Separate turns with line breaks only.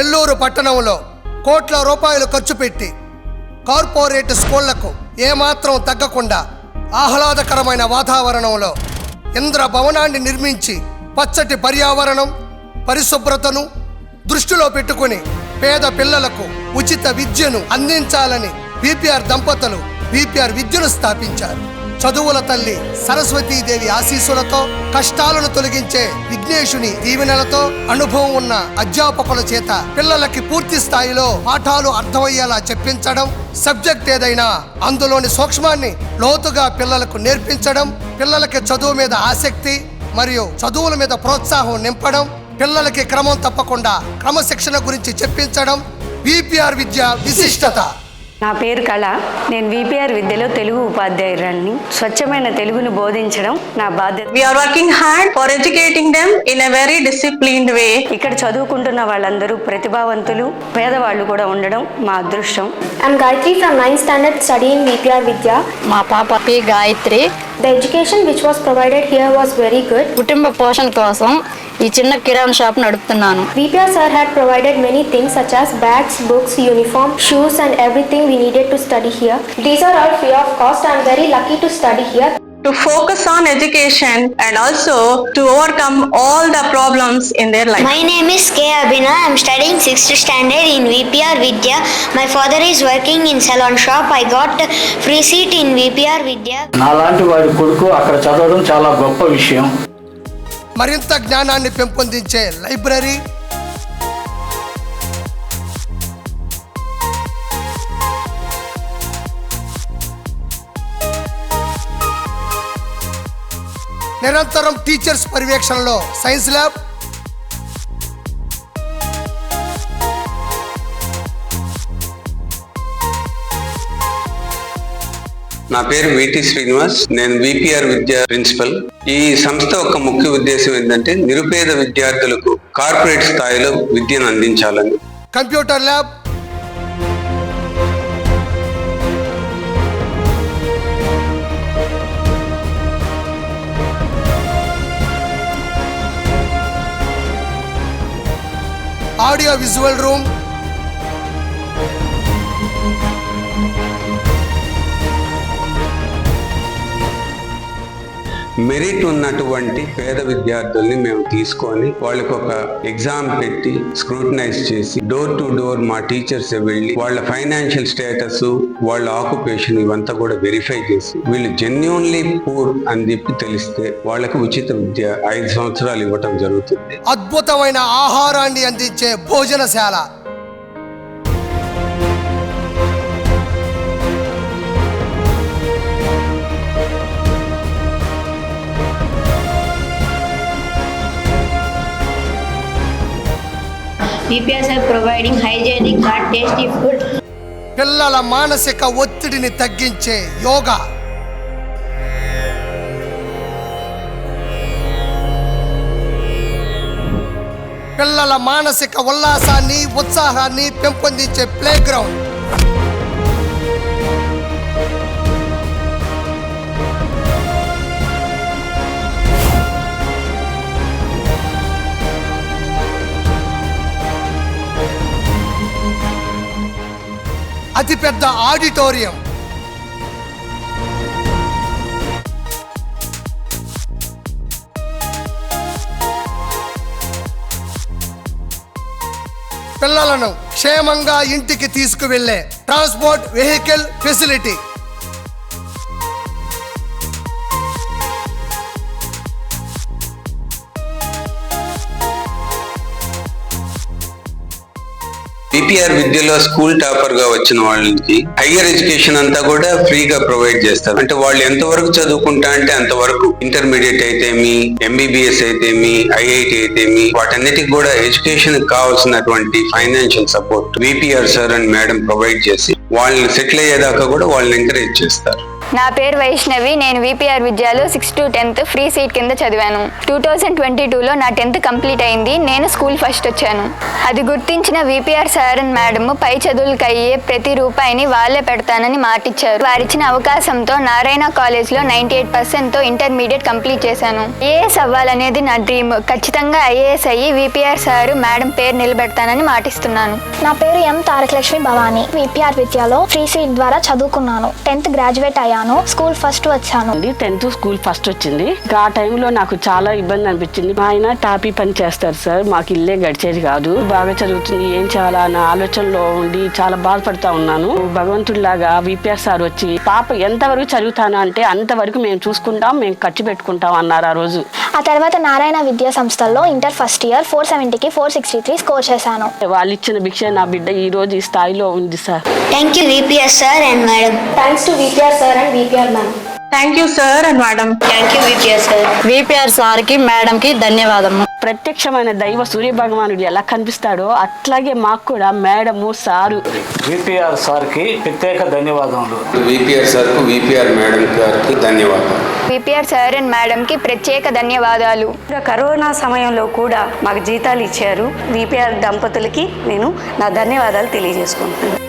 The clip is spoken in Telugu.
నెల్లూరు పట్టణంలో కోట్ల రూపాయలు ఖర్చు పెట్టి కార్పొరేట్ స్కూళ్ళకు ఏమాత్రం తగ్గకుండా ఆహ్లాదకరమైన వాతావరణంలో ఇంద్ర భవనాన్ని నిర్మించి పచ్చటి పర్యావరణం పరిశుభ్రతను దృష్టిలో పెట్టుకుని పేద పిల్లలకు ఉచిత విద్యను అందించాలని బీపీఆర్ దంపతులు బీపీఆర్ విద్యను స్థాపించారు. చదువుల తల్లి సరస్వతీదేవి ఆశీస్సులతో కష్టాలను తొలగించే విఘ్నేశుని దీవెనలతో అనుభవం ఉన్న అధ్యాపకుల చేత పిల్లలకి పూర్తి స్థాయిలో పాఠాలు అర్థమయ్యేలా చెప్పించడం సబ్జెక్ట్ ఏదైనా అందులోని సూక్ష్మాన్ని లోతుగా పిల్లలకు నేర్పించడం పిల్లలకి చదువు మీద ఆసక్తి మరియు చదువుల మీద ప్రోత్సాహం నింపడం పిల్లలకి క్రమం తప్పకుండా క్రమశిక్షణ గురించి చెప్పించడం బీపీఆర్ విద్య విశిష్టత.
నా పేరు కళ. నేను విపిఆర్ విద్యలో తెలుగు ఉపాధ్యాయురాలని. స్వచ్ఛమైన తెలుగును బోధించడం నా బాధ్యత.
We are working hard for educating them in a very disciplined way
ఇక్కడ చదువుకుంటున్న వాళ్ళందరూ ప్రతిభావంతులు పేదవాళ్ళు కూడా ఉండడం మా అదృష్టం.
I'm Gayatri from nine standard studying VPR Vidya
మా పాప P Gayatri.
The education which was provided here was very good
కుటుంబ పోషణ కోసం ఈ చిన్న కిరాణా షాప్ నడుపుతున్నాను
VPR sir had provided many things such as bags, books, uniform, shoes and everything we needed to study here. These are all free of cost. I am very lucky to study here.
To focus on education and also to overcome all the problems in their life.
My name is K. Abhinav. I'm studying 6th standard in VPR Vidya. My father is working in salon shop. I got free seat in VPR Vidya.
నాలాంటి వాడి కొడుకు అక్కడ చదవడం చాలా గొప్ప విషయం
మరింత జ్ఞానాన్ని పెంపొందించే లైబ్రరీ. నిరంతరం టీచర్స్ పర్యవేక్షణలో సైన్స్ ల్యాబ్.
నా పేరు విటి శ్రీనివాస్. నేను విపిఆర్ విద్యా ప్రిన్సిపల్. ఈ సంస్థ యొక్క ముఖ్య ఉద్దేశం ఏంటంటే నిరుపేద విద్యార్థులకు కార్పొరేట్ స్థాయిలో విద్యను అందించాలని.
Computer lab. Audio visual room.
Merit ఉన్నటువంటి పేద విద్యార్థుల్ని మేము తీసుకొని వాళ్ళకి ఒక ఎగ్జామ్ పెట్టి స్క్రూటనైజ్ చేసి డోర్ టు డోర్ మా టీచర్స్ వెళ్ళి వాళ్ళ ఫైనాన్షియల్ స్టేటస్ వాళ్ళ ఆక్యుపేషన్ ఇవంతా కూడా వెరిఫై చేసి వీళ్ళు జెన్యున్లీ పూర్ అని చెప్పి తెలిస్తే వాళ్ళకి ఉచిత విద్య ఐదు సంవత్సరాలు ఇవ్వటం జరుగుతుంది.
అద్భుతమైన ఆహారాన్ని అందించే భోజనశాల
VPRs are providing hygienic and
పిల్లల మానసిక ఒత్తిడిని తగ్గించే యోగా. పిల్లల మానసిక ఉల్లాసాన్ని ఉత్సాహాన్ని పెంపొందించే ప్లే అతిపెద్ద ఆడిటోరియం. పిల్లలను క్షేమంగా ఇంటికి తీసుకువెళ్ళే ట్రాన్స్పోర్ట్ వెహికల్ ఫెసిలిటీ.
పిపిఆర్ విద్యలో స్కూల్ టాపర్గా వచ్చిన వాళ్ళకి హైయర్ ఎడ్యుకేషన్ అంతా కూడా ఫ్రీగా ప్రొవైడ్ చేస్తారు. అంటే వాళ్ళు ఎంతవరకు చదువుకుంటా అంటే అంతవరకు ఇంటర్మీడియట్ అయితేమి ఎంబీబీఎస్ అయితేమి ఐఐటి అయితేమి వాటన్నిటికి కూడా ఎడ్యుకేషన్ కావాల్సినటువంటి financial support VPR sir and madam provide చేసి వాళ్ళని సెటిల్ అయ్యేదాకా కూడా వాళ్ళని ఎంకరేజ్ చేస్తారు.
నా పేరు వైష్ణవి నేను VPR విద్యాలో six to tenth free seat కింద చదివాను. టూ థౌజండ్ ట్వంటీ టూలో నా టెన్త్ కంప్లీట్ అయింది. నేను స్కూల్ ఫస్ట్ వచ్చాను. అది గుర్తించిన విపిఆర్ సార్ అండ్ మేడం పై చదువులకు అయ్యే ప్రతి రూపాయిని వాళ్ళే పెడతానని మాటిచ్చారు. వారిచ్చిన అవకాశంతో నారాయణ కాలేజ్లో నైంటీ ఎయిట్ పర్సెంట్తో ఇంటర్మీడియట్ కంప్లీట్ చేశాను. ఏఎస్ అవ్వాలనేది నా డ్రీమ్ ఖచ్చితంగా ఐఏఎస్ అయ్యి విపిఆర్ సార్ మేడం పేరు నిలబెడతానని మాటిస్తున్నాను.
నా పేరు ఎం తారకలక్ష్మి భవానీ. విపిఆర్ విద్యాలో ఫ్రీ సీట్ ద్వారా చదువుకున్నాను. టెన్త్ గ్రాడ్యుయేట్ అయ్యాను. స్కూల్ ఫస్ట్ వచ్చాను.
టెన్త్ స్కూల్ ఫస్ట్ వచ్చింది. ఆ టైంలో నాకు చాలా ఇబ్బంది అనిపించింది. మా ఆయన టాపీ పని చేస్తారు సార్ మాకు ఇల్లే గడిచేది కాదు. బాగా చదువుతుంది ఏం చేయాలా అన్న ఆలోచనలో ఉండి చాలా బాధపడతా ఉన్నాను. భగవంతుడిలాగా విపిఆర్ సార్ వచ్చి పాప ఎంతవరకు చదువుతాను అంటే అంతవరకు మేము చూసుకుంటాం మేము ఖర్చు పెట్టుకుంటాం అన్నారు ఆ రోజు.
ఆ తర్వాత నారాయణ విద్యా సంస్థల్లో ఇంటర్ ఫస్ట్ ఇయర్ ఫోర్ సెవెంటీకి ఫోర్ సిక్స్టీ త్రీ స్కోర్ చేశాను.
వాళ్ళు ఇచ్చిన భిక్ష నా బిడ్డ ఈ రోజు ఈ స్థాయిలో ఉంది sir.
Thank you, VPS sir and madam.
Thanks to VPR sir VPR ma'am.
Thank you, sir and madam.
Thank you, VPS sir.
VPR సార్కి మేడంకి ధన్యవాదము
ప్రత్యక్షమైన దైవ సూర్య భగవానుడు ఎలా కనిపిస్తాడో అట్లాగే మాకు కూడా మేడము సారు.
విపిఆర్ సార్కి ప్రత్యేక ధన్యవాదములు.
విపిఆర్ సార్కు విపిఆర్ మేడం గారికి ధన్యవాదాలు
విపిఆర్ సార్ అండ్ మేడంకి ప్రత్యేక ధన్యవాదాలు.
కరోనా సమయంలో కూడా మాకు జీతాలు ఇచ్చారు. విపిఆర్ దంపతులకి నేను నా ధన్యవాదాలు తెలియజేసుకుంటున్నాను.